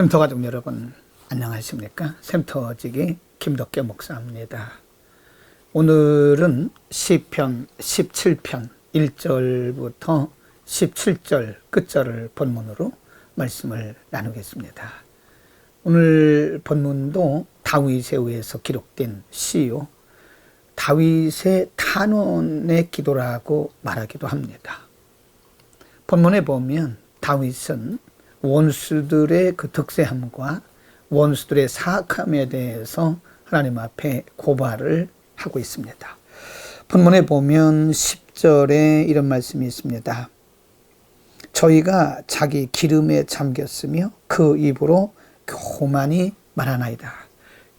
샘터 가족 여러분 안녕하십니까? 샘터지기 김덕계 목사입니다. 오늘은 시편 17편 1절부터 17절 끝절을 본문으로 말씀을 나누겠습니다. 오늘 본문도 다윗에 의해서 기록된 시요. 다윗의 탄원의 기도라고 말하기도 합니다. 본문에 보면 다윗은 원수들의 그 득세함과 원수들의 사악함에 대해서 하나님 앞에 고발을 하고 있습니다. 본문에 보면 10절에 이런 말씀이 있습니다. 저희가 자기 기름에 잠겼으며 그 입으로 교만이 말하나이다.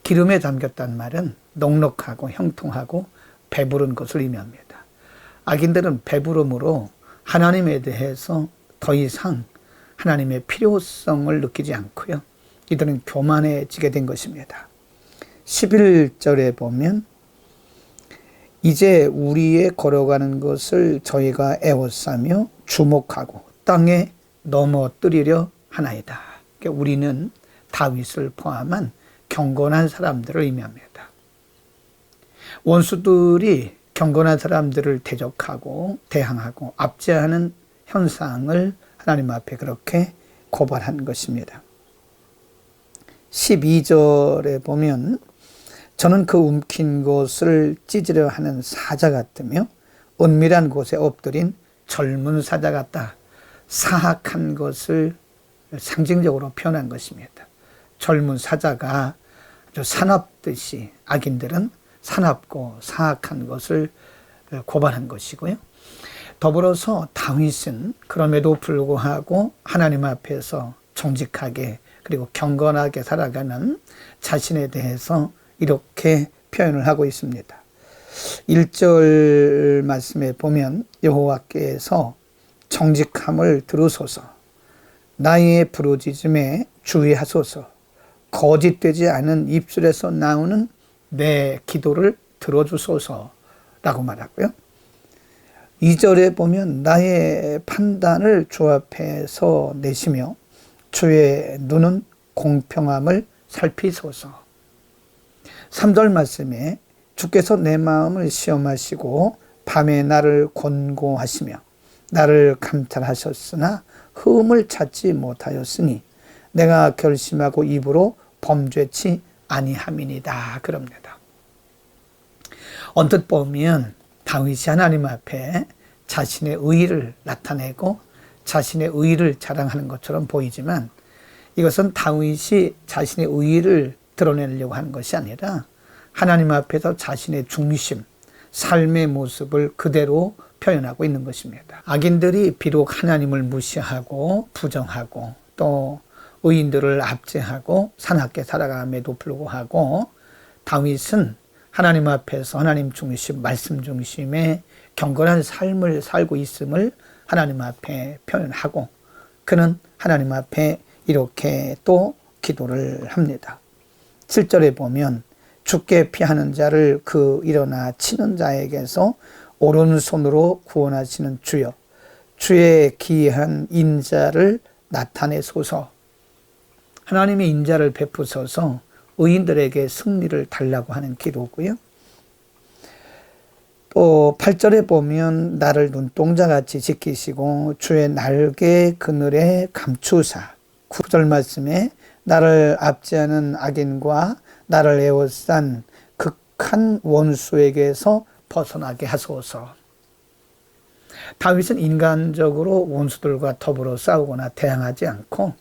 기름에 잠겼단 말은 넉넉하고 형통하고 배부른 것을 의미합니다. 악인들은 배부름으로 하나님에 대해서 더 이상 하나님의 필요성을 느끼지 않고요. 이들은 교만해지게 된 것입니다. 11절에 보면 이제 우리의 걸어가는 것을 저희가 애워싸며 주목하고 땅에 넘어뜨리려 하나이다. 그러니까 우리는 다윗을 포함한 경건한 사람들을 의미합니다. 원수들이 경건한 사람들을 대적하고 대항하고 압제하는 현상을 하나님 앞에 그렇게 고발한 것입니다. 12절에 보면 저는 그 움킨 것을 찢으려 하는 사자 같으며 은밀한 곳에 엎드린 젊은 사자 같다. 사악한 것을 상징적으로 표현한 것입니다. 젊은 사자가 아주 사납듯이 악인들은 사납고 사악한 것을 고발한 것이고요. 더불어서 다윗은 그럼에도 불구하고 하나님 앞에서 정직하게 그리고 경건하게 살아가는 자신에 대해서 이렇게 표현을 하고 있습니다. 1절 말씀에 보면 여호와께서 정직함을 들으소서 나의 부르짖음에 주의하소서 거짓되지 않은 입술에서 나오는 내 기도를 들어주소서라고 말하고요. 2절에 보면 나의 판단을 주 앞에서 내시며 주의 눈은 공평함을 살피소서. 3절 말씀에 주께서 내 마음을 시험하시고 밤에 나를 권고하시며 나를 감찰하셨으나 흠을 찾지 못하였으니 내가 결심하고 입으로 범죄치 아니함이니다 그럽니다. 언뜻 보면 다윗이 하나님 앞에 자신의 의를 나타내고 자신의 의를 자랑하는 것처럼 보이지만 이것은 다윗이 자신의 의를 드러내려고 하는 것이 아니라 하나님 앞에서 자신의 중심, 삶의 모습을 그대로 표현하고 있는 것입니다. 악인들이 비록 하나님을 무시하고 부정하고 또 의인들을 압제하고 사납게 살아감에도 불구하고 다윗은 하나님 앞에서 하나님 중심, 말씀 중심의 경건한 삶을 살고 있음을 하나님 앞에 표현하고 그는 하나님 앞에 이렇게 또 기도를 합니다. 7절에 보면 죽게 피하는 자를 그 일어나 치는 자에게서 오른손으로 구원하시는 주여 주의 기이한 인자를 나타내소서 하나님의 인자를 베푸소서 의인들에게 승리를 달라고 하는 기도고요. 또 8절에 보면 나를 눈동자같이 지키시고 주의 날개 그늘에 감추사 9절 말씀에 나를 압제하는 악인과 나를 에워싼 극한 원수에게서 벗어나게 하소서. 다윗은 인간적으로 원수들과 더불어 싸우거나 대항하지 않고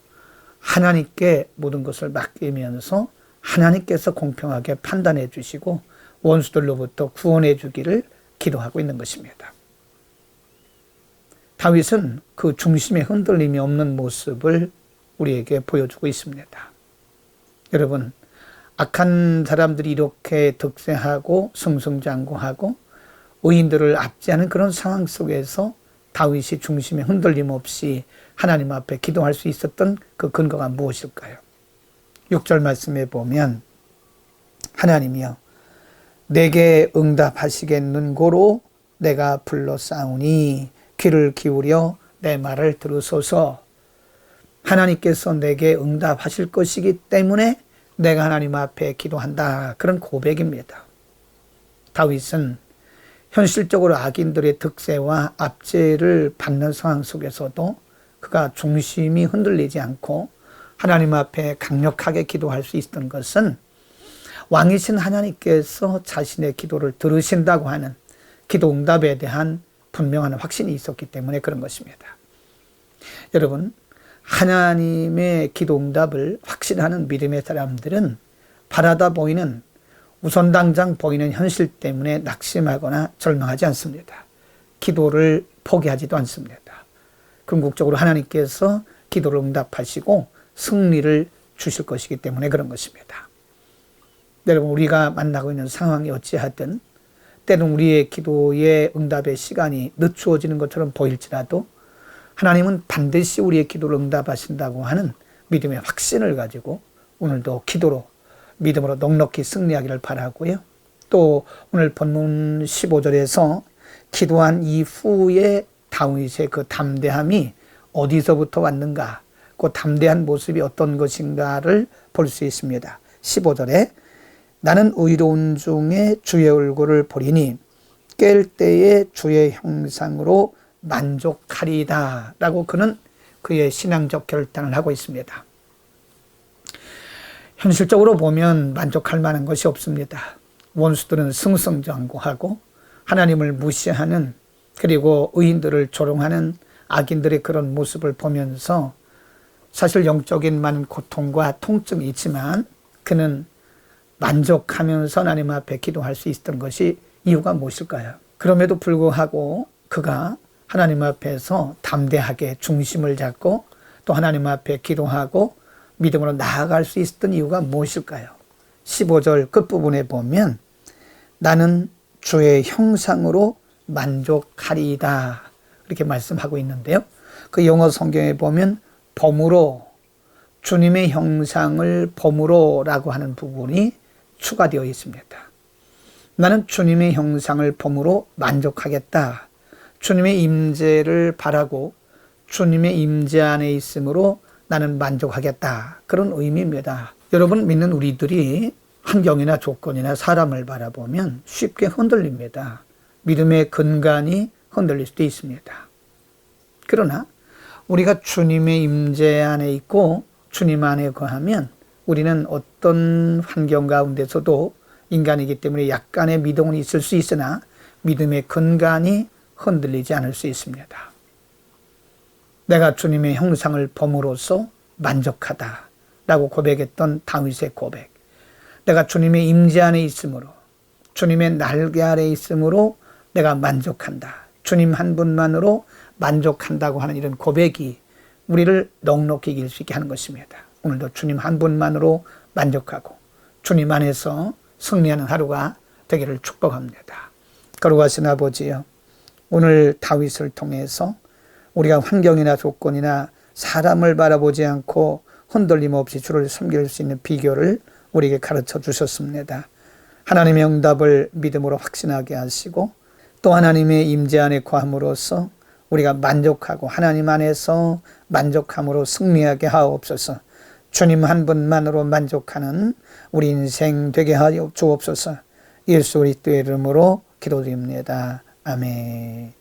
하나님께 모든 것을 맡기면서 하나님께서 공평하게 판단해 주시고 원수들로부터 구원해 주기를 기도하고 있는 것입니다. 다윗은 그 중심에 흔들림이 없는 모습을 우리에게 보여주고 있습니다. 여러분, 악한 사람들이 이렇게 득세하고 승승장구하고 의인들을 압제하는 그런 상황 속에서 다윗이 중심에 흔들림 없이 하나님 앞에 기도할 수 있었던 그 근거가 무엇일까요? 6절 말씀에 보면 하나님이여 내게 응답하시겠는고로 내가 불러 싸우니 귀를 기울여 내 말을 들으소서 하나님께서 내게 응답하실 것이기 때문에 내가 하나님 앞에 기도한다. 그런 고백입니다. 다윗은 현실적으로 악인들의 득세와 압제를 받는 상황 속에서도 그가 중심이 흔들리지 않고 하나님 앞에 강력하게 기도할 수 있었던 것은 왕이신 하나님께서 자신의 기도를 들으신다고 하는 기도 응답에 대한 분명한 확신이 있었기 때문에 그런 것입니다. 여러분, 하나님의 기도 응답을 확신하는 믿음의 사람들은 바라다 보이는 우선 당장 보이는 현실 때문에 낙심하거나 절망하지 않습니다. 기도를 포기하지도 않습니다. 궁극적으로 하나님께서 기도를 응답하시고 승리를 주실 것이기 때문에 그런 것입니다. 여러분, 우리가 만나고 있는 상황이 어찌하든 때는 우리의 기도의 응답의 시간이 늦추어지는 것처럼 보일지라도 하나님은 반드시 우리의 기도를 응답하신다고 하는 믿음의 확신을 가지고 오늘도 기도로 믿음으로 넉넉히 승리하기를 바라고요. 또 오늘 본문 15절에서 기도한 이후에 다윗의 그 담대함이 어디서부터 왔는가, 그 담대한 모습이 어떤 것인가를 볼 수 있습니다. 15절에 나는 의로운 중에 주의 얼굴을 보리니 깰 때에 주의 형상으로 만족하리다. 라고 그는 그의 신앙적 결단을 하고 있습니다. 현실적으로 보면 만족할 만한 것이 없습니다. 원수들은 승승장구하고 하나님을 무시하는 그리고 의인들을 조롱하는 악인들의 그런 모습을 보면서 사실 영적인 많은 고통과 통증이 있지만 그는 만족하면서 하나님 앞에 기도할 수 있었던 것이 이유가 무엇일까요? 그럼에도 불구하고 그가 하나님 앞에서 담대하게 중심을 잡고 또 하나님 앞에 기도하고 믿음으로 나아갈 수 있었던 이유가 무엇일까요? 15절 끝부분에 보면 나는 주의 형상으로 만족하리이다. 이렇게 말씀하고 있는데요. 그 영어 성경에 보면 범으로 주님의 형상을 범으로라고 하는 부분이 추가되어 있습니다. 나는 주님의 형상을 범으로 만족하겠다. 주님의 임재를 바라고 주님의 임재 안에 있으므로 나는 만족하겠다. 그런 의미입니다. 여러분 믿는 우리들이 환경이나 조건이나 사람을 바라보면 쉽게 흔들립니다. 믿음의 근간이 흔들릴 수도 있습니다. 그러나 우리가 주님의 임재 안에 있고 주님 안에 거하면 우리는 어떤 환경 가운데서도 인간이기 때문에 약간의 미동은 있을 수 있으나 믿음의 근간이 흔들리지 않을 수 있습니다. 내가 주님의 형상을 범으로써 만족하다. 라고 고백했던 다윗의 고백. 내가 주님의 임재 안에 있으므로, 주님의 날개 아래 있으므로 내가 만족한다. 주님 한 분만으로 만족한다고 하는 이런 고백이 우리를 넉넉히 이길 수 있게 하는 것입니다. 오늘도 주님 한 분만으로 만족하고 주님 안에서 승리하는 하루가 되기를 축복합니다. 거룩하신 아버지요. 오늘 다윗을 통해서 우리가 환경이나 조건이나 사람을 바라보지 않고 흔들림 없이 주를 섬길 수 있는 비결을 우리에게 가르쳐 주셨습니다. 하나님의 응답을 믿음으로 확신하게 하시고 또 하나님의 임재 안에 거함으로써 우리가 만족하고 하나님 안에서 만족함으로 승리하게 하옵소서. 주님 한 분만으로 만족하는 우리 인생 되게 하여 주옵소서. 예수 그리스도의 이름으로 기도드립니다. 아멘.